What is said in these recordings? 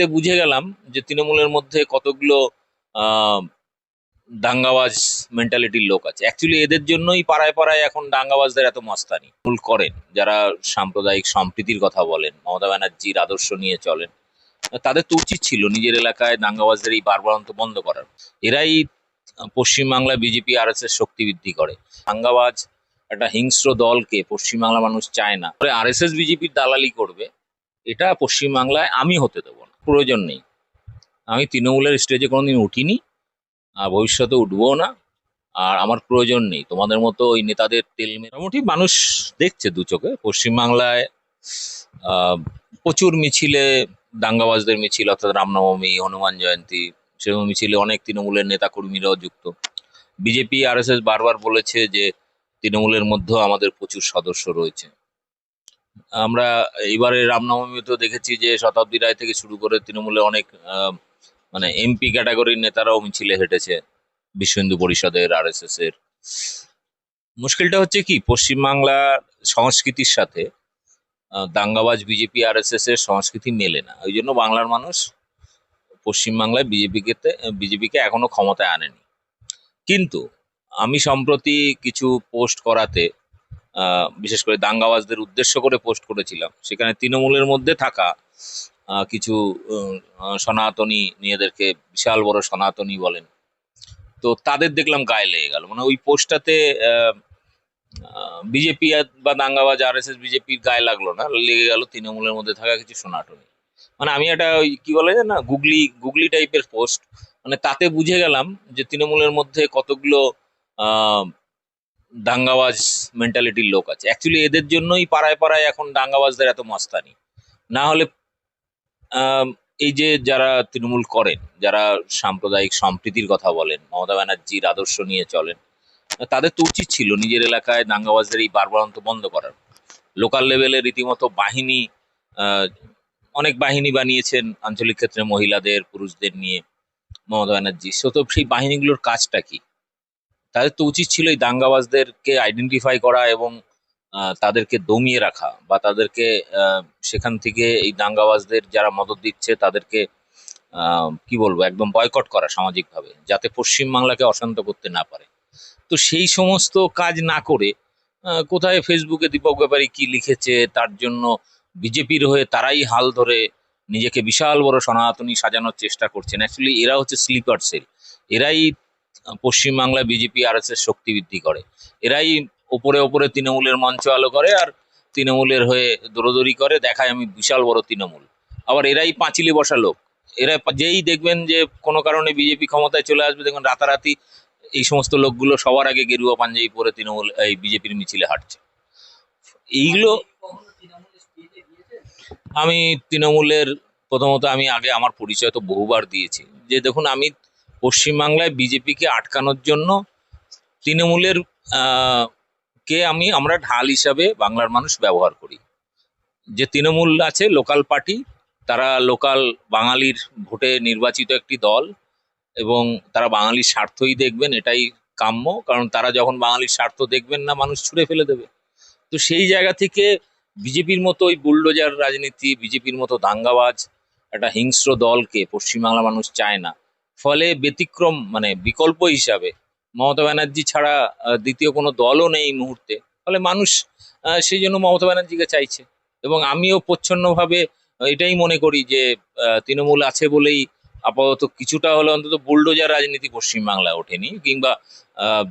তাতে বুঝে গেলাম যে তৃণমূলের মধ্যে কতগুলো দাঙ্গাবাজ মেন্টালিটির লোক আছে। অ্যাকচুয়ালি এদের জন্যই পাড়ায় পাড়ায় এখন দাঙ্গাবাজদের এত মস্তানি। ভুল করেন, যারা সাম্প্রদায়িক সম্প্রীতির কথা বলেন, মমতা ব্যানার্জির আদর্শ নিয়ে চলেন। তাদের তো উচিত ছিল নিজের এলাকায় দাঙ্গাবাজদের এই বারবারন্ত বন্ধ করার। এরাই পশ্চিমবাংলায় বিজেপি আর এস এস শক্তি বৃদ্ধি করে। দাঙ্গাবাজ একটা হিংস্র দলকে পশ্চিমবাংলা মানুষ চায় না। আর এস এস বিজেপির দালালি করবে, এটা পশ্চিমবাংলায় আমি হতে দেবো প্রয়োজন নেই। আমি তৃণমূলের স্টেজে কোনোদিন উঠিনি, আর ভবিষ্যতে উঠবো না, আর আমার প্রয়োজন নেই। তোমাদের মতো ওই নেতাদের তেল মোটামুটি মানুষ দেখছে দু চোখে। পশ্চিমবাংলায় প্রচুর মিছিলে, দাঙ্গাবাজদের মিছিল, অর্থাৎ রামনবমী, হনুমান জয়ন্তী, সেরকম মিছিলে অনেক তৃণমূলের নেতা কর্মীরাও যুক্ত। বিজেপি আর এস এস বারবার বলেছে যে তৃণমূলের মধ্যেও আমাদের প্রচুর সদস্য রয়েছে। আমরা এবারে রামনবমীতেও দেখেছি যে শতাব্দী রায় থেকে শুরু করে তৃণমূলের অনেক মানে এমপি ক্যাটাগরির নেতারাও মিছিলে হেঁটেছে বিশ্ব হিন্দু পরিষদের আর এর মুশকিলটা হচ্ছে কি পশ্চিমবাংলার সংস্কৃতির সাথে দাঙ্গাবাজ বিজেপি আর এস এর সংস্কৃতি মেলে না। ওই জন্য বাংলার মানুষ পশ্চিমবাংলায় বিজেপিকে বিজেপিকে এখনও ক্ষমতায় আনেনি। কিন্তু আমি সম্প্রতি কিছু পোস্ট করাতে বিশেষ করে দাঙ্গাবাজদের উদ্দেশ্য করে পোস্ট করেছিলাম। সেখানে তৃণমূলের মধ্যে থাকা কিছু সনাতনী মেয়েদেরকে বিশাল বড় সনাতনী বলেন। তো তাদের দেখলাম গায়ে লেগে গেল। মানে ওই পোস্টটাতে বিজেপি বা দাঙ্গাবাজ আর এস এস বিজেপির গায়ে লাগল না, লেগে গেল তৃণমূলের মধ্যে থাকা কিছু সনাতনী। মানে আমি একটা ওই কি বলে না গুগলি গুগলি টাইপের পোস্ট। মানে তাতে বুঝে গেলাম যে তৃণমূলের মধ্যে কতগুলো দাঙ্গাবাজ মেন্টালিটির লোক আছে। অ্যাকচুয়ালি এদের জন্যই পাড়ায় পাড়ায় এখন দাঙ্গাবাজদের এত মস্তানি। না হলে এই যে যারা তৃণমূল করেন, যারা সাম্প্রদায়িক সম্প্রীতির কথা বলেন, মমতা ব্যানার্জির আদর্শ নিয়ে চলেন, তাদের তো উচিত ছিল নিজের এলাকায় দাঙ্গাবাজদের এই বারবারন্ত বন্ধ করার। লোকাল লেভেলে রীতিমতো বাহিনী অনেক বাহিনী বানিয়েছেন আঞ্চলিক ক্ষেত্রে মহিলাদের, পুরুষদের নিয়ে মমতা ব্যানার্জি। সো তো সেই বাহিনীগুলোর কাজটা কি? তাদের তো উচিত ছিল এই দাঙ্গাবাজদেরকে আইডেন্টিফাই করা এবং তাদেরকে দমিয়ে রাখা বা তাদেরকে সেখান থেকে এই দাঙ্গাবাজদের যারা মদত দিচ্ছে তাদেরকে কি বলব, একদম বয়কট করা সামাজিকভাবে, যাতে পশ্চিমবাংলাকে অশান্ত করতে না পারে। তো সেই সমস্ত কাজ না করে কোথায় ফেসবুকে দীপক ব্যাপারী কি লিখেছে, তার জন্য বিজেপির হয়ে তারাই হাল ধরে নিজেকে বিশাল বড় সনাতনী সাজানোর চেষ্টা করছেন। অ্যাকচুয়ালি এরা হচ্ছে স্লিপার সেল এরাই পশ্চিমবাংলায় বিজেপি আর শক্তি বৃদ্ধি করে। এরাই ওপরে ওপরে তৃণমূলের মঞ্চ আলো করে আর তৃণমূলের হয়ে দৌড়দৌড়ি করে, দেখায় আমি বিশাল বড় তৃণমূল। আবার এরাই পাঁচিলে বসা লোক। এরা যেই দেখবেন যে কোনো কারণে বিজেপি ক্ষমতায় চলে আসবে, দেখবেন রাতারাতি এই সমস্ত লোকগুলো সবার আগে গেরুয়া পাঞ্জাবি পরে তৃণমূল, এই বিজেপির মিছিলে হাঁটছে। এইগুলো আমি তৃণমূলের প্রথমত আমি আগে আমার পরিচয় তো বহুবার দিয়েছি। যে দেখুন আমি পশ্চিমবাংলায় বিজেপিকে আটকানোর জন্য তৃণমূলের কে আমি, আমরা ঢাল হিসাবে বাংলার মানুষ ব্যবহার করি। যে তৃণমূল আছে, লোকাল পার্টি, তারা লোকাল বাঙালির ভোটে নির্বাচিত একটি দল এবং তারা বাঙালির স্বার্থই দেখবেন, এটাই কাম্য, কারণ তারা যখন বাঙালির স্বার্থ দেখবেন না, মানুষ ছুড়ে ফেলে দেবে। তো সেই জায়গা থেকে বিজেপির মতো ওই বুলডোজার রাজনীতি, বিজেপির মতো দাঙ্গাবাজ, একটা হিংস্র দলকে পশ্চিমবাংলা মানুষ চায় না। ফলে ব্যতিক্রম মানে বিকল্প হিসাবে মমতা ব্যানার্জি ছাড়া দ্বিতীয় কোনো দলও নেই এই মুহূর্তে। ফলে মানুষ সেই জন্য মমতা ব্যানার্জিকে চাইছে। এবং আমিও প্রচ্ছন্নভাবে এটাই মনে করি যে তৃণমূল আছে বলেই আপাতত কিছুটা হলে অন্তত বুলডোজার রাজনীতি পশ্চিমবাংলায় ওঠেনি। কিংবা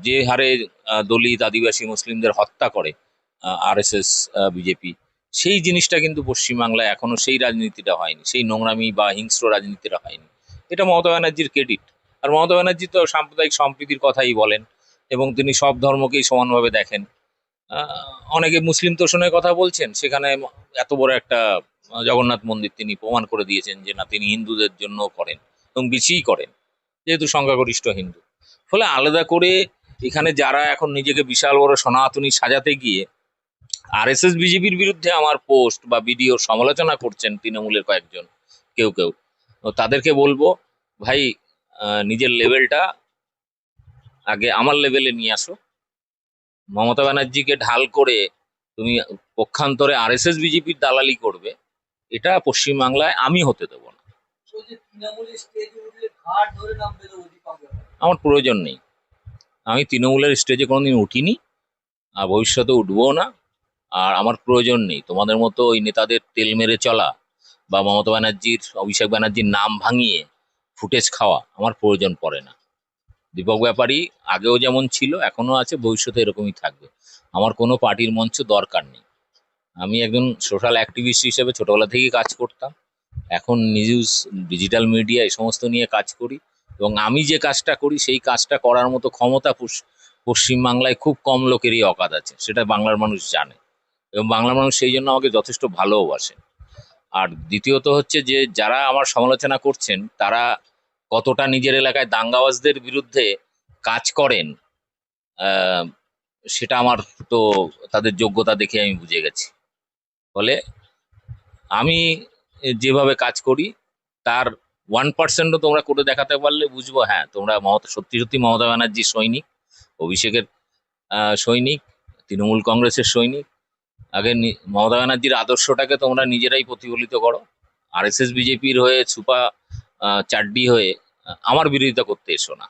যে হারে দলিত আদিবাসী মুসলিমদের হত্যা করে আর এস এস বিজেপি, সেই জিনিসটা কিন্তু পশ্চিমবাংলায় এখনও সেই রাজনীতিটা হয়নি। সেই নোংরামি বা হিংস্র রাজনীতিটা হয়নি। এটা মমতা ব্যানার্জির ক্রেডিট আর মমতা ব্যানার্জি তো সাম্প্রদায়িক সম্প্রীতির কথাই বলেন এবং তিনি সব ধর্মকেই সমানভাবে দেখেন। অনেকে মুসলিম তোষণের কথা বলছেন, সেখানে এত বড় একটা জগন্নাথ মন্দির তিনি প্রমাণ করে দিয়েছেন যে না, তিনি হিন্দুদের জন্য করেন এবং বেশিই করেন, যেহেতু সংখ্যাগরিষ্ঠ হিন্দু। ফলে আলাদা করে এখানে যারা এখন নিজেকে বিশাল বড় সনাতনী সাজাতে গিয়ে আর আরএসএস, বিজেপির বিরুদ্ধে আমার পোস্ট বা ভিডিও সমালোচনা করছেন তৃণমূলের কয়েকজন, কেউ কেউ তাদেরকে বলব ভাই নিজের লেভেলটা আগে আমার লেভেলে নিয়ে আসো। মমতা ব্যানার্জিকে ঢাল করে তুমি পক্ষান্তরে আরএসএস বিজেপির দালালি করবে এটা পশ্চিমবাংলায় আমি হতে দেবো না। আমার প্রয়োজন নেই। আমি তৃণমূলের স্টেজে কোনোদিন উঠিনি আর ভবিষ্যতে উঠবো না আর আমার প্রয়োজন নেই। তোমাদের মতো ওই নেতাদের তেল মেরে চলা বা মমতা ব্যানার্জির, অভিষেক ব্যানার্জির নাম ভাঙিয়ে ফুটেজ খাওয়া আমার প্রয়োজন পড়ে না। দীপক ব্যাপারী আগেও যেমন ছিল এখনও আছে, ভবিষ্যতে এরকমই থাকবে। আমার কোনো পার্টির মঞ্চ দরকার নেই। আমি একজন সোশ্যাল অ্যাক্টিভিস্ট হিসেবে ছোটবেলা থেকেই কাজ করতাম। এখন নিউজ, ডিজিটাল মিডিয়া এই সমস্ত নিয়ে কাজ করি এবং আমি যে কাজটা করি, সেই কাজটা করার মতো ক্ষমতা পশ- পশ্চিমবাংলায় খুব কম লোকেরই অকাত আছে, সেটা বাংলার মানুষ জানে। এবং বাংলার মানুষ সেই জন্য আমাকে যথেষ্ট ভালোবাসে আর দ্বিতীয়ত হচ্ছে যে যারা আমার সমালোচনা করছেন, তারা কতটা নিজের এলাকায় দাঙ্গাবাজদের বিরুদ্ধে কাজ করেন সেটা আমার তো তাদের যোগ্যতা দেখে আমি বুঝে গেছি। ফলে আমি যেভাবে কাজ করি, তার ওয়ান পার্সেন্টও তোমরা করে দেখাতে পারলে বুঝব হ্যাঁ তোমরা মমতা, সত্যি সত্যি মমতা ব্যানার্জির সৈনিক, অভিষেকের সৈনিক, তৃণমূল কংগ্রেসের সৈনিক আগে মমতা ব্যানার্জির আদর্শটাকে তোমরা নিজেরাই প্রতিফলিত করো। আর এস এস বিজেপির হয়ে ছুপা চাড্ডি হয়ে আমার বিরোধিতা করতে এসো না।